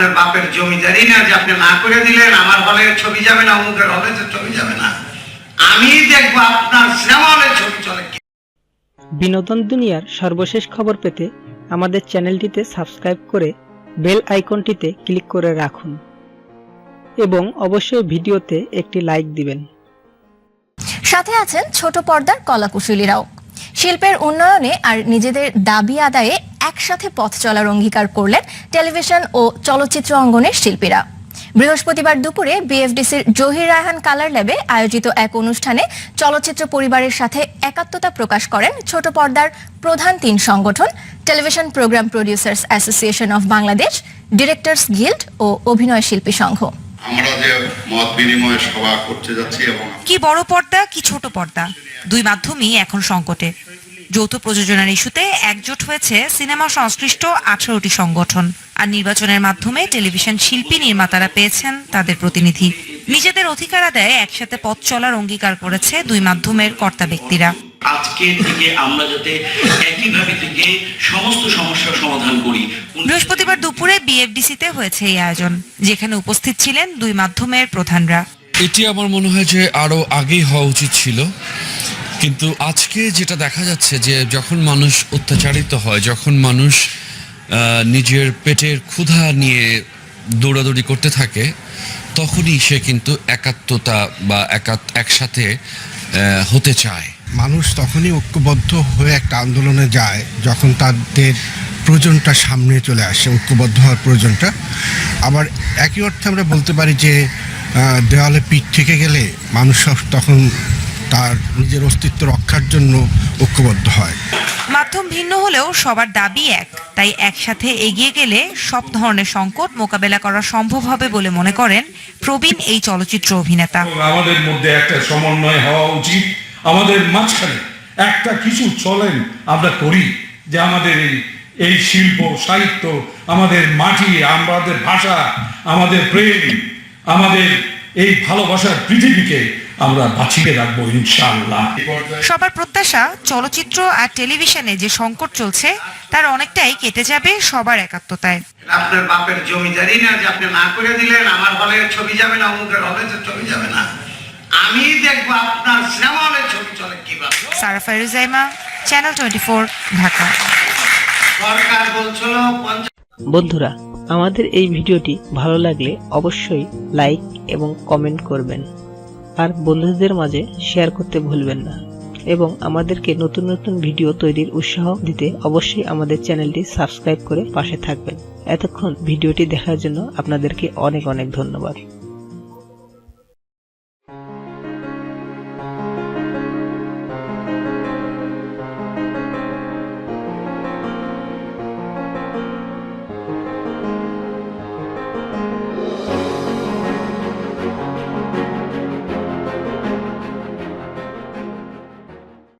আপনার বাপের জমিদারি না যে আপনি না করে দিলেন আমার হলে ছবি যাবে না অমুকের হলে ছবি যাবে না। আমি দেখব আপনার সিনেমা হলে ছবি চলে বিনোদন দুনিয়ার সর্বশেষ খবর পেতে আমাদের চ্যানেলটিতে সাবস্ক্রাইব করে বেল আইকনটিতে ক্লিক করে রাখুন এবং অবশ্যই ভিডিওতে একটি লাইক দিবেন। সাথে আছেন ছোট পর্দার কলাকুশলীরাও। শিল্পের উন্নয়নে আর নিজেদের দাবি আদায়ে একসাথে পথ চলার অঙ্গীকার করলেন টেলিভিশন ও চলচ্চিত্র অঙ্গনের শিল্পীরা। বৃহস্পতিবার দুপুরে বিএফডিসির জহির রায়হান কালার ল্যাবে আয়োজিত এক অনুষ্ঠানে চলচ্চিত্র পরিবারের সাথে একাত্মতা প্রকাশ করেন ছোট পর্দার প্রধান তিন সংগঠন television program producers association of Bangladesh directors guild ও অভিনয় শিল্পী সংঘ। আমরা যে মত বিনিময় সভা করতে যাচ্ছি এবং কি বড় পর্দা কি ছোট পর্দা? দুই মাধ্যমই এখন সংকটে। যৌথ প্রযোজনার ইস্যুতে একজোট হয়েছে সিনেমা সংশ্লিষ্ট আঠারোটি সংগঠন। আর নির্বাচনের মাধ্যমে টেলিভিশন শিল্পী নির্মাতারা পেয়েছেন তাদের প্রতিনিধি। নিজেদের অধিকার আদায়ে একসাথে পথ চলার অঙ্গীকার করেছে দুই মাধ্যমের কর্তা ব্যক্তিরা। আজকের থেকে আমরা যাতে একইভাবে থেকে সমস্ত সমস্যার সমাধান করি। বৃহস্পতিবার দুপুরে বিএফডিসিতে হয়েছে এই আয়োজন যেখানে উপস্থিত ছিলেন দুই মাধ্যমের প্রধানরা। এটি আমার মনে হয় যে আরও আগেই হওয়া উচিত ছিল। কিন্তু আজকে যেটা দেখা যাচ্ছে যে যখন মানুষ অত্যাচারিত হয়, যখন মানুষ নিজের পেটের ক্ষুধা নিয়ে দৌড়াদৌড়ি করতে থাকে, তখনই সে কিন্তু একাত্মতা বা একসাথে হতে চায়। মানুষ তখনই ঐক্যবদ্ধ হয়ে একটা আন্দোলনে যায় যখন তাদের প্রয়োজনটা সামনে চলে আসে, ঐক্যবদ্ধ হওয়ার প্রয়োজনটা। আবার একই অর্থে আমরা বলতে পারি যে দেওয়ালে পিঠ থেকে গেলে মানুষ তখন তার নিজের অস্তিত্ব রক্ষার জন্য ঐক্যবদ্ধ হয়। মাধ্যম ভিন্ন হলেও সবার দাবি এক। তাই একসাথে এগিয়ে গেলে সব ধরনের সংকট মোকাবেলা করা সম্ভব হবে বলে মনে করেন প্রবীণ এই চলচ্চিত্র অভিনেতা। আমাদের মধ্যে একটা সমন্বয় হওয়া উচিত। আমাদের মাঝখানে একটা কিছু চলেন আমরা করি যে আমাদের এই এই শিল্প সাহিত্য আমাদের মাটি আমাদের ভাষা আমাদের প্রেম আমাদের এই ভালোবাসার পৃথিবীকে আমরা বাঁচিয়ে রাখব ইনশাআল্লাহ। সবার প্রত্যাশা চলচ্চিত্র আর টেলিভিশনে যে সংকট চলছে তার অনেকটাই কেটে যাবে সবার একাত্মতায়। আপনার বাপের জমিদারি না যে আপনি না করে দিলেন আমার হলে ছবি যাবে না অমুকের হলে তো ছবি যাবে না। আমি দেখব আপনার সিনেমা হলে ছবি চলে কীভাবে। সারা ফাইরুজাইমা চ্যানেল টোয়েন্টি ফোর ঢাকা। সরকার বলছিল বন্ধুরা আমাদের এই ভিডিওটি ভালো লাগলে অবশ্যই লাইক এবং কমেন্ট করবেন। আর বন্ধুদের মাঝে শেয়ার করতে ভুলবেন না। এবং আমাদেরকে নতুন নতুন ভিডিও তৈরির উৎসাহ দিতে অবশ্যই আমাদের চ্যানেলটি সাবস্ক্রাইব করে পাশে থাকবেন। এতক্ষণ ভিডিওটি দেখার জন্য আপনাদেরকে অনেক অনেক ধন্যবাদ।